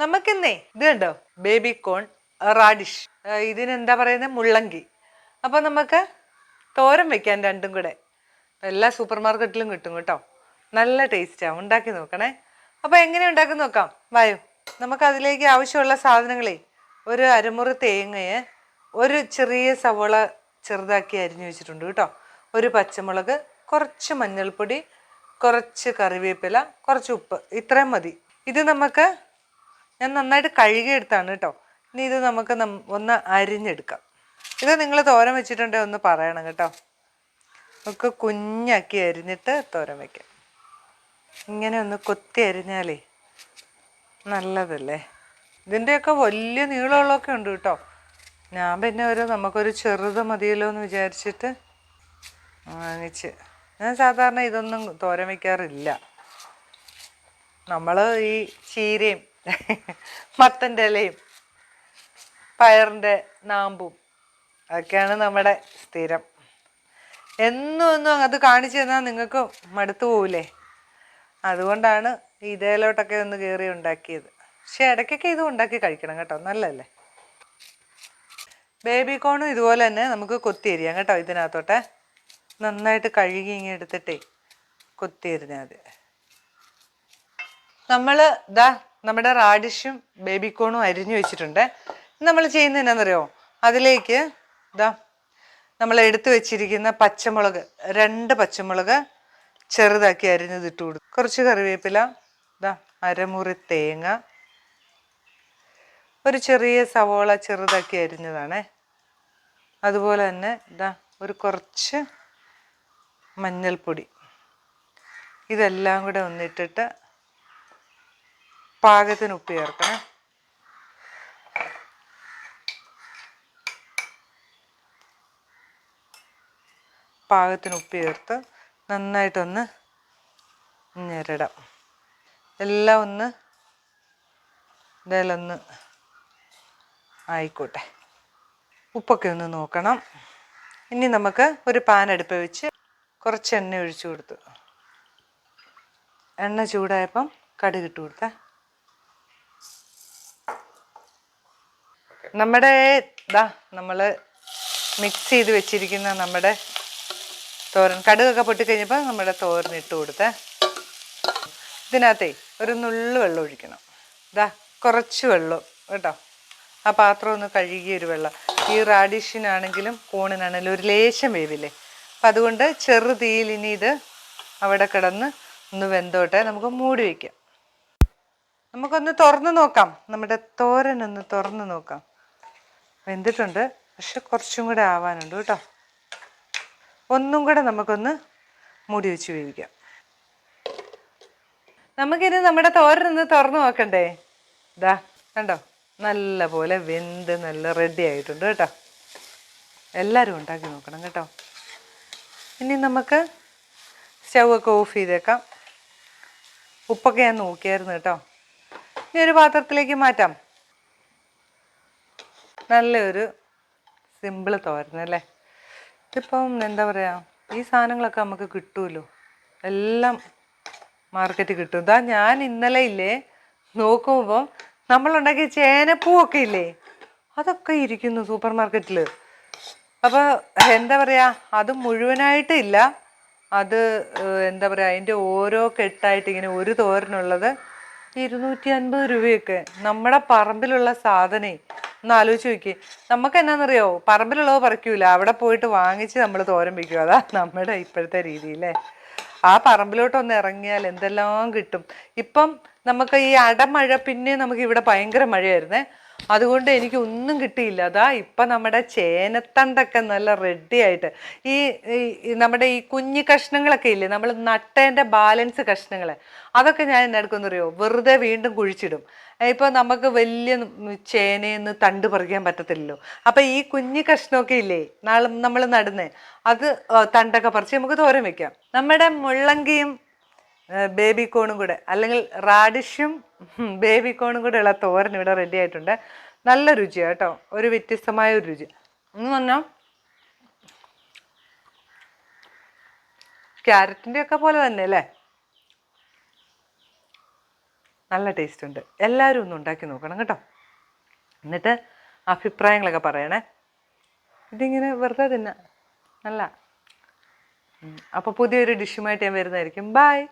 നമുക്കിന്നേ ഇത് കണ്ടോ? Baby corn radish ഇതിനെന്താ പറയുന്നത് മുള്ളങ്കി. അപ്പോൾ നമുക്ക് തോരൻ വെക്കാൻ രണ്ടും കൂടെ. എല്ലാ സൂപ്പർ മാർക്കറ്റിലും കിട്ടും കേട്ടോ. നല്ല ടേസ്റ്റാണ് ഉണ്ടാക്കി നോക്കണേ. അപ്പോൾ എങ്ങനെ ഉണ്ടാക്കി നോക്കാം? വായോ നമുക്ക് അതിലേക്ക് ആവശ്യമുള്ള സാധനങ്ങളെ ഒരു അരമുറി തേങ്ങയെ ഒരു ചെറിയ സവോള ചെറുതാക്കി അരിഞ്ഞു വെച്ചിട്ടുണ്ട് കേട്ടോ. ഒരു പച്ചമുളക് കുറച്ച് മഞ്ഞൾപ്പൊടി കുറച്ച് കറിവേപ്പില കുറച്ച് ഉപ്പ് ഇത്രയും മതി. ഇത് നമുക്ക് ഞാൻ നന്നായിട്ട് കഴുകിയെടുത്താണ് കേട്ടോ ഇനി ഇത് നമുക്ക് ഒന്ന് അരിഞ്ഞെടുക്കാം. ഇത് നിങ്ങൾ തോരൻ വെച്ചിട്ടുണ്ടെങ്കിൽ ഒന്ന് പറയണം കേട്ടോ. നമുക്ക് കുഞ്ഞാക്കി അരിഞ്ഞിട്ട് തോരൻ വയ്ക്കാം ഇങ്ങനെ ഒന്ന് കൊത്തി അരിഞ്ഞാലേ നല്ലതല്ലേ? ഇതിന്റെയൊക്കെ വലിയ നീളമുള്ളതൊക്കെ ഉണ്ട് കേട്ടോ ഞാൻ പിന്നെ ഒരു നമുക്കൊരു ചെറുത് മതിയല്ലോ എന്ന് വിചാരിച്ചിട്ട് വാങ്ങിച്ച്. ഞാൻ സാധാരണ ഇതൊന്നും തോരൻ വയ്ക്കാറില്ല നമ്മൾ ഈ ചീരയും മത്തന്റെ ഇലയും പയറിന്റെ നാമ്പും അതൊക്കെയാണ് നമ്മുടെ സ്ഥിരം. എന്നും ഒന്നും അത് കാണിച്ചു തന്നാൽ നിങ്ങൾക്ക് മടുത്തു പോവില്ലേ അതുകൊണ്ടാണ് ഇതേലോട്ടൊക്കെ ഒന്ന് കയറി ഉണ്ടാക്കിയത്. പക്ഷെ ഇടയ്ക്കൊക്കെ ഇത് ഉണ്ടാക്കി കഴിക്കണം കേട്ടോ. നല്ലതല്ലേ? ബേബി കോണും ഇതുപോലെ തന്നെ നമുക്ക് കൊത്തി അരിയാം കേട്ടോ ഇതിനകത്തോട്ടെ. നന്നായിട്ട് കഴുകി ഇങ്ങനെ എടുത്തിട്ടേ കൊത്തി അരിഞ്ഞാൽ മതി. നമ്മൾ ദാ നമ്മുടെ റാഡിഷും ബേബിക്കോണും കോണും അരിഞ്ഞു വെച്ചിട്ടുണ്ട്. നമ്മൾ ചെയ്യുന്നത് എന്നാണെന്നറിയോ അതിലേക്ക് ഇതാ നമ്മൾ എടുത്തു വെച്ചിരിക്കുന്ന പച്ചമുളക് രണ്ട് പച്ചമുളക് ചെറുതാക്കി അരിഞ്ഞത് ഇട്ട് കൊടുക്കും കുറച്ച് കറിവേപ്പില ഇതാ അരമുറി തേങ്ങ ഒരു ചെറിയ സവോള ചെറുതാക്കി അരിഞ്ഞതാണേ. അതുപോലെ തന്നെ ഇതാ ഒരു കുറച്ച് മഞ്ഞൾപ്പൊടി. ഇതെല്ലാം കൂടെ ഒന്നിട്ടിട്ട് പാകത്തിന് ഉപ്പ് ചേർക്കണം. പാകത്തിന് ഉപ്പ് ചേർത്ത് നന്നായിട്ടൊന്ന് ഞെരടാം. എല്ലാം ഒന്ന് ഇതിലൊന്ന് ആയിക്കോട്ടെ. ഉപ്പൊക്കെ ഒന്ന് നോക്കണം. ഇനി നമുക്ക് ഒരു പാൻ അടുപ്പ് വെച്ച് കുറച്ച് എണ്ണ ഒഴിച്ചു കൊടുത്തു. എണ്ണ ചൂടായപ്പം കടുകിട്ട് കൊടുത്താൽ കൊടുത്തേ. നമ്മുടെ ഇതാ നമ്മൾ മിക്സ് ചെയ്ത് വെച്ചിരിക്കുന്ന നമ്മുടെ തോരൻ. കടുകൊക്കെ പൊട്ടിക്കഴിഞ്ഞപ്പോൾ നമ്മുടെ തോരൻ ഇട്ട് കൊടുത്ത്. ഇതിനകത്തേ ഒരു നുള്ളു വെള്ളം ഒഴിക്കണം. ഇതാ കുറച്ച് വെള്ളം കേട്ടോ. ആ പാത്രം ഒന്ന് കഴുകിയ ഒരു വെള്ളം. ഈ റാഡിഷിനാണെങ്കിലും കോണിനാണെങ്കിലും ഒരു ലേശം വേവില്ലേ? അപ്പം അതുകൊണ്ട് ചെറു ഇനി ഇത് അവിടെ കിടന്ന് ഒന്ന് വെന്തോട്ടെ. നമുക്ക് മൂടി വയ്ക്കാം നമുക്കൊന്ന് തുറന്ന് നോക്കാം. നമ്മുടെ തോരൻ ഒന്ന് തുറന്ന് നോക്കാം. വെന്തിട്ടുണ്ട്. പക്ഷെ കുറച്ചും കൂടെ ആവാനുണ്ട് കേട്ടോ. ഒന്നും കൂടെ നമുക്കൊന്ന് മൂടി വെച്ച് വേവിക്കാം. നമുക്കിനി നമ്മുടെ തോരനൊന്ന് തുറന്ന് നോക്കണ്ടേ? ഇതാ കണ്ടോ? നല്ല പോലെ വെന്ത് നല്ല റെഡി ആയിട്ടുണ്ട് കേട്ടോ. എല്ലാവരും ഉണ്ടാക്കി നോക്കണം കേട്ടോ. ഇനി നമുക്ക് സ്റ്റൗ ഒക്കെ ഓഫ് ചെയ്തേക്കാം. ഉപ്പൊക്കെ ഞാൻ നോക്കിയായിരുന്നു കേട്ടോ. ഇനി ഒരു പാത്രത്തിലേക്ക് മാറ്റാം. നല്ലൊരു സിമ്പിൾ തോരനല്ലേ ഇതിപ്പം എന്താ പറയുക ഈ സാധനങ്ങളൊക്കെ നമുക്ക് കിട്ടുമല്ലോ എല്ലാം മാർക്കറ്റിൽ കിട്ടും. ഇതാ ഞാൻ ഇന്നലെ ഇല്ലേ നോക്കുമ്പം നമ്മളുണ്ടാക്കിയ ചേനപ്പൂവൊക്കെ ഇല്ലേ അതൊക്കെ ഇരിക്കുന്നു സൂപ്പർ മാർക്കറ്റിൽ. അപ്പോൾ എന്താ പറയുക അത് മുഴുവനായിട്ട് ഇല്ല. അത് എന്താ പറയുക അതിന്റെ ഓരോ കെട്ടായിട്ട് ഇങ്ങനെ ഒരു തോരനുള്ളത് ഇരുന്നൂറ്റി അൻപത് രൂപയൊക്കെ. നമ്മുടെ പറമ്പിലുള്ള സാധനേ ഒന്ന് ആലോചിച്ച് നോക്കി. നമുക്ക് എന്നാന്നറിയോ പറമ്പിലുള്ളത് പറിക്കൂല. അവിടെ പോയിട്ട് വാങ്ങിച്ച് നമ്മൾ തോരൻ വയ്ക്കും അതാ നമ്മുടെ ഇപ്പോഴത്തെ രീതിയില്ലേ ആ പറമ്പിലോട്ട് ഒന്ന് ഇറങ്ങിയാൽ എന്തെല്ലാം കിട്ടും. ഇപ്പം നമുക്ക് ഈ അടമഴ പിന്നെ നമുക്ക് ഇവിടെ ഭയങ്കര മഴയായിരുന്നേ. അതുകൊണ്ട് എനിക്ക് ഒന്നും കിട്ടിയില്ല. അതാ ഇപ്പം നമ്മുടെ ചേനത്തണ്ടൊക്കെ നല്ല റെഡി ആയിട്ട്. ഈ നമ്മുടെ ഈ കുഞ്ഞു കഷ്ണങ്ങളൊക്കെ ഇല്ലേ? നമ്മൾ നട്ടേന്റെ ബാലൻസ് കഷ്ണങ്ങൾ അതൊക്കെ ഞാൻ എന്നെടുക്കുന്നറിയോ വെറുതെ വീണ്ടും കുഴിച്ചിടും. ഇപ്പോൾ നമുക്ക് വലിയ ചേനയെന്ന് തണ്ട് പറിക്കാൻ പറ്റത്തില്ലല്ലോ. അപ്പം ഈ കുഞ്ഞു കഷ്ണമൊക്കെ ഇല്ലേ? നാളെ നമ്മൾ നടുന്നേ. അത് തണ്ടൊക്കെ പറിച്ച് നമുക്ക് തോരൻ വെക്കാം. നമ്മുടെ മുള്ളങ്കിയും ബേബി കോണും കൂടെ അല്ലെങ്കിൽ റാഡിഷും ബേബി കോണും കൂടെ ഉള്ള തോരൻ ഇവിടെ റെഡി ആയിട്ടുണ്ട്. നല്ല രുചിയാണ് കേട്ടോ. ഒരു വ്യത്യസ്തമായ ഒരു രുചി. എന്ന് പറഞ്ഞാൽ ക്യാരറ്റിന്റെ ഒക്കെ പോലെ തന്നെ അല്ലേ? നല്ല ടേസ്റ്റ് ഉണ്ട്. എല്ലാവരും ഒന്ന് ഉണ്ടാക്കി നോക്കണം കേട്ടോ. എന്നിട്ട് അഭിപ്രായങ്ങളൊക്കെ പറയണേ. ഇതിങ്ങനെ വെറുതെ തിന്നാ. നല്ല അപ്പോൾ പുതിയൊരു ഡിഷുമായിട്ട് ഞാൻ വരുന്നതായിരിക്കും. ബൈ